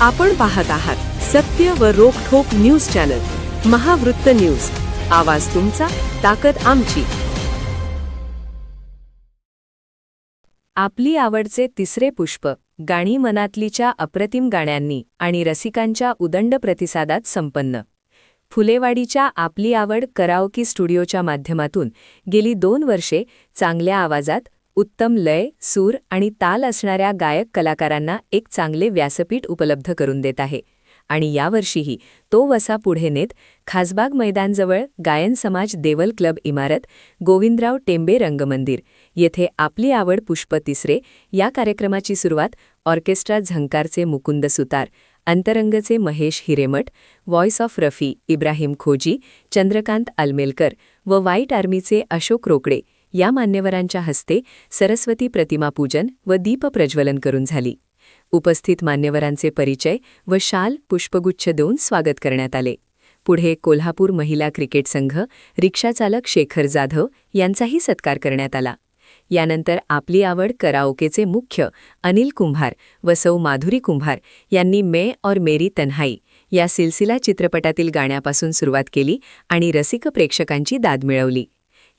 आपण पाहत आहात सत्य व रोखोक न्यूज चॅनल महावृत्त न्यूज. आवाज तुमचा ताकद आमची. आपली आवडचे तिसरे पुष्प गाणी मनातलीच्या अप्रतिम गाण्यांनी आणि रसिकांच्या उदंड प्रतिसादात संपन्न. फुलेवाडीच्या आपली आवड कराओकी स्टुडिओच्या माध्यमातून गेली दोन वर्षे चांगल्या आवाजात उत्तम लय सूर आणि ताल असणाऱ्या गायक कलाकारांना एक चांगले व्यासपीठ उपलब्ध करून देत आहे. आणि यावर्षीही तो वसा पुढे नेत खासबाग मैदानजवळ गायन समाज देवल क्लब इमारत गोविंदराव टेंबे रंगमंदिर येथे आपली आवड पुष्प तिसरे या कार्यक्रमाची सुरुवात ऑर्केस्ट्रा झंकारचे मुकुंद सुतार अंतरंगचे महेश हिरेमठ व्हॉइस ऑफ रफी इब्राहिम खोजी चंद्रकांत अलमेलकर व व्हाईट आर्मीचे अशोक रोकडे या मान्यवरांच्या हस्ते सरस्वती प्रतिमापूजन व दीप प्रज्वलन करून झाली. उपस्थित मान्यवरांचे परिचय व शाल पुष्पगुच्छ देऊन स्वागत करण्यात आले. पुढे कोल्हापूर महिला क्रिकेट संघ रिक्षाचालक शेखर जाधव यांचाही सत्कार करण्यात आला. यानंतर आपली आवड कराओकेचे मुख्य अनिल कुंभार व सौ माधुरी कुंभार यांनी मे और मेरी तन्हाई या सिलसिला चित्रपटातील गाण्यापासून सुरुवात केली आणि रसिक प्रेक्षकांची दाद मिळवली.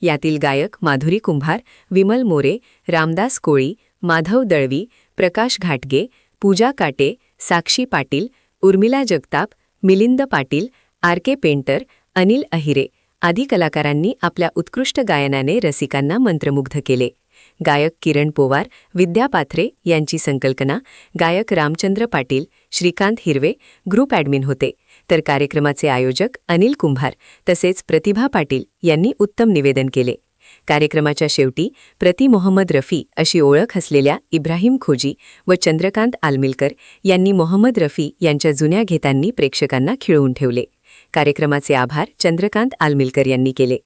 यातील गायक माधुरी कुंभार विमल मोरे रामदास कोळी माधव दळवी प्रकाश घाटगे Pooja Kate Sakshi Patil Urmila Jagtap Milind Patil R K Painter Anil Ahire आदी कलाकारांनी आपल्या उत्कृष्ट गायनाने रसिकांना मंत्रमुग्ध केले. गायक किरण पोवार विद्या पाथरे यांची संकल्पना गायक रामचंद्र पाटील श्रीकांत हिरवे ग्रुप ॲडमिन होते. तर कार्यक्रमाचे आयोजक अनिल कुंभार तसेच प्रतिभा पाटील यांनी उत्तम निवेदन केले. कार्यक्रमाच्या शेवटी प्रति मोहम्मद रफी अशी ओळख असलेल्या इब्राहिम खोजी व चंद्रकांत आलमिलकर यांनी मोहम्मद रफी यांच्या जुन्या घेतांनी प्रेक्षकांना खिळवून ठेवले. कार्यक्रमाचे आभार चंद्रकांत आलमिलकर यांनी केले.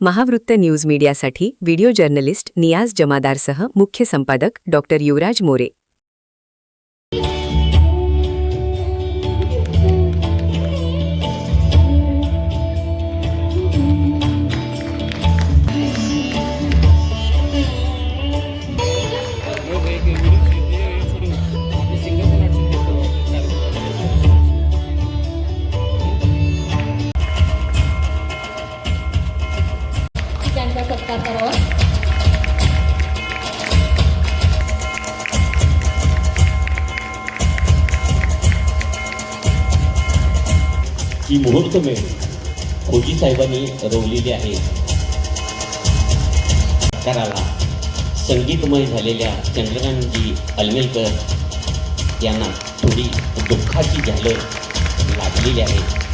महावृत्त न्यूज मीडियासाठी व्हिडिओ जर्नलिस्ट नियाज जमादारसह मुख्य संपादक डॉक्टर युवराज मोरे. त्यांचा ही मुहूर्तमेळ खोजी साहेबांनी रोवलेली आहे. कराला संगीतमय झालेल्या चंद्रकांतजी अलमेलकर यांना थोडी दुःखाची झालं लागलेली आहे.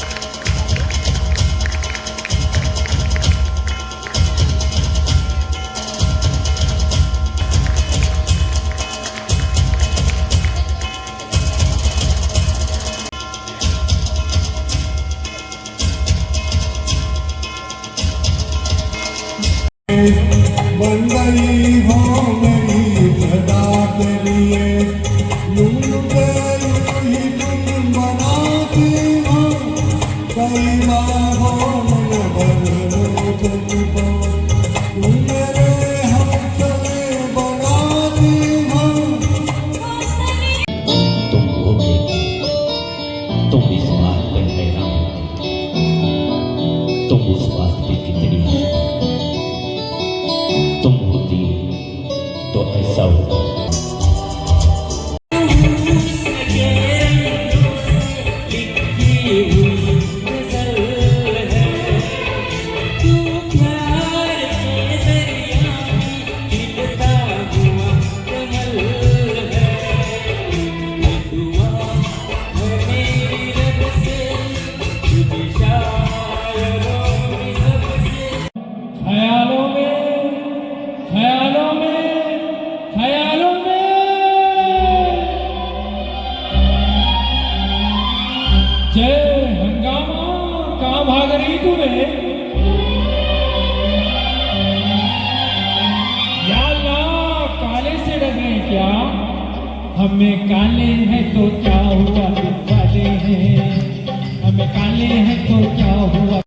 हंगामा कहाँ भाग रही तू रे काले से डर गए क्या? हमें काले हैं तो क्या हुआ? काले हैं। हमें काले हैं तो क्या हुआ?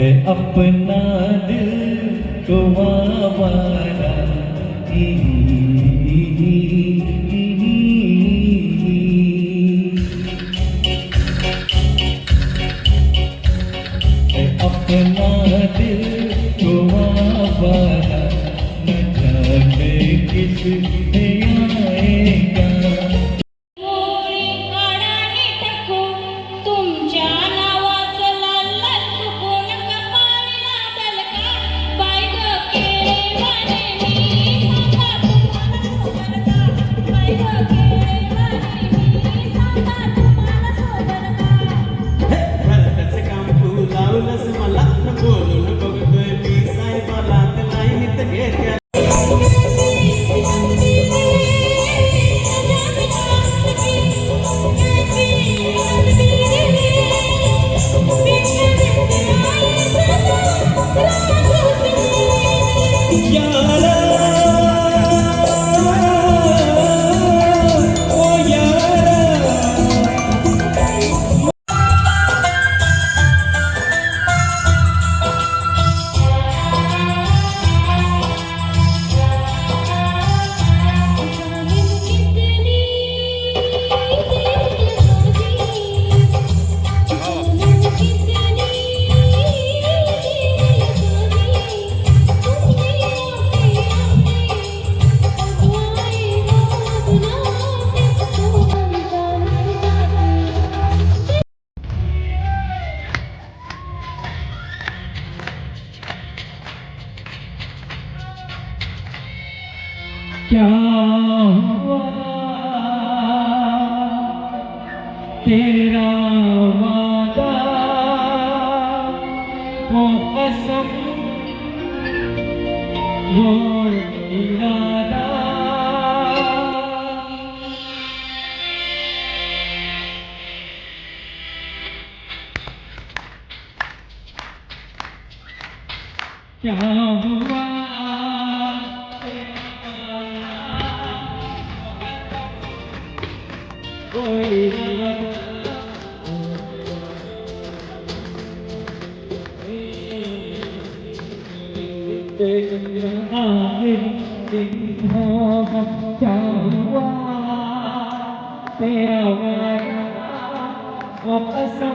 है अपना दिल को आवारा अपना दिल तो वाफा न जाने किस दिया yeah. तेरा वादा वो कसम वो इरादा क्या हुआ वो कसम